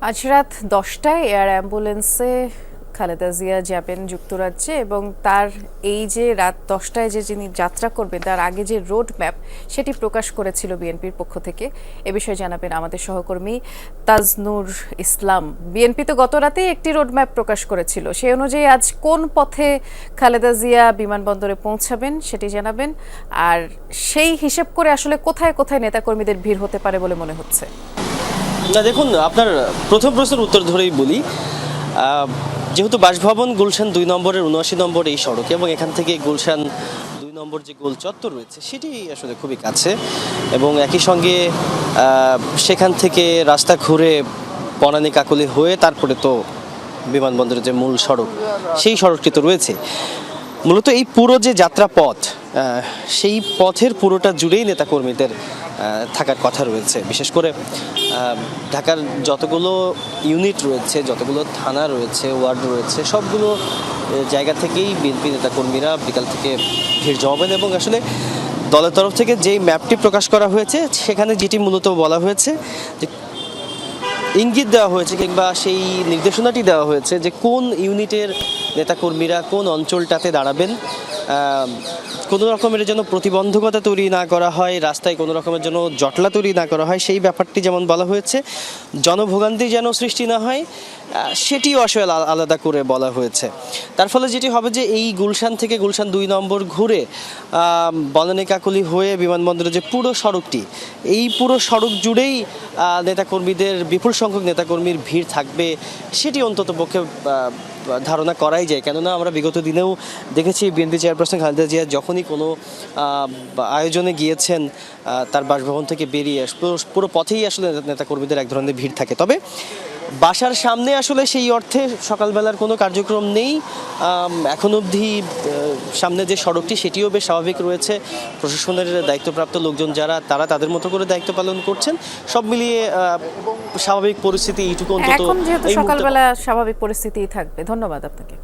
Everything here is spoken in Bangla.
আজ রাত দশটায় এয়ার অ্যাম্বুলেন্সে খালেদা জিয়া যাবেন যুক্তরাজ্যে এবং তার এই যে রাত দশটায় যে যিনি যাত্রা করবেন, তার আগে যে রোড ম্যাপ, সেটি প্রকাশ করেছিল বিএনপির পক্ষ থেকে। এ বিষয়ে জানাবেন আমাদের সহকর্মী তাজনুর ইসলাম। বিএনপি তো গত রাতেই একটি রোড ম্যাপ প্রকাশ করেছিল। সেই অনুযায়ী আজ কোন পথে খালেদা জিয়া বিমানবন্দরে পৌঁছাবেন সেটি জানাবেন। আর সেই হিসেব করে আসলে কোথায় কোথায় নেতাকর্মীদের ভিড় হতে পারে বলে মনে হচ্ছে? না, দেখুন, আপনার প্রথম প্রশ্নের উত্তর ধরেই বলি যেহেতু বাসভবন গুলশান দুই নম্বরের উনআশি নম্বর এই সড়কে এবং এখান থেকে গুলশান দুই নম্বর যে গোল চত্বর রয়েছে, সেটি আসলে খুবই কাছে এবং একই সঙ্গে সেখান থেকে রাস্তা ঘুরে বনানী কাকলি হয়ে তারপরে তো বিমানবন্দরের যে মূল সড়ক, সেই সড়কটি তো রয়েছে। মূলত এই পুরো যে যাত্রা পথ সেই পথের পুরোটা জুড়েই নেতাকর্মীদের থাকার কথা রয়েছে। বিশেষ করে ঢাকার যতগুলো ইউনিট রয়েছে, যতগুলো থানা রয়েছে, ওয়ার্ড রয়েছে, সবগুলো জায়গা থেকেই বিএনপি নেতাকর্মীরা বিকাল থেকে ভিড় জমাবেন এবং আসলে দলের তরফ থেকে যেই ম্যাপটি প্রকাশ করা হয়েছে, সেখানে যেটি মূলত বলা হয়েছে যে ইঙ্গিত দেওয়া হয়েছে কিংবা সেই নির্দেশনাটি দেওয়া হয়েছে যে কোন ইউনিটের নেতাকর্মীরা কোন অঞ্চলটাতে দাঁড়াবেন কোনো রকমের যেন প্রতিবন্ধকতা তৈরি না করা হয়, রাস্তায় কোনো রকমের যেন জটলা তৈরি না করা হয়, সেই ব্যাপারটি যেমন বলা হয়েছে, জনভোগান্তি যেন সৃষ্টি না হয় সেটিও আসলে আলাদা করে বলা হয়েছে। তার ফলে যেটি হবে যে এই গুলশান থেকে গুলশান দুই নম্বর ঘুরে বনানী হয়ে বিমানবন্দরের যে পুরো সড়কটি, এই পুরো সড়ক জুড়েই নেতাকর্মীদের, বিপুল সংখ্যক নেতাকর্মীর ভিড় থাকবে, সেটি অন্তত পক্ষে ধারণা করাই যায়। কেননা আমরা বিগত দিনেও দেখেছি বিএনপি চেয়ারপারসন খালেদা জিয়া যখনই কোনো আয়োজনে গিয়েছেন তার বাসভবন থেকে বেরিয়ে পুরো পুরো পথেই আসলে নেতাকর্মীদের এক ধরনের ভিড় থাকে। তবে বাসার সামনে আসলে সেই অর্থে সকালবেলার কোনো কার্যক্রম নেই। এখন অবধি সামনে যে সড়কটি সেটিও বেশ স্বাভাবিক রয়েছে। প্রশাসনের দায়িত্বপ্রাপ্ত লোকজন যারা তারা তাদের মতো করে দায়িত্ব পালন করছেন। সব মিলিয়ে স্বাভাবিক পরিস্থিতি এইটুকু অন্তত এখন যেহেতু সকালবেলা স্বাভাবিক পরিস্থিতিই থাকবে। ধন্যবাদ আপনাকে।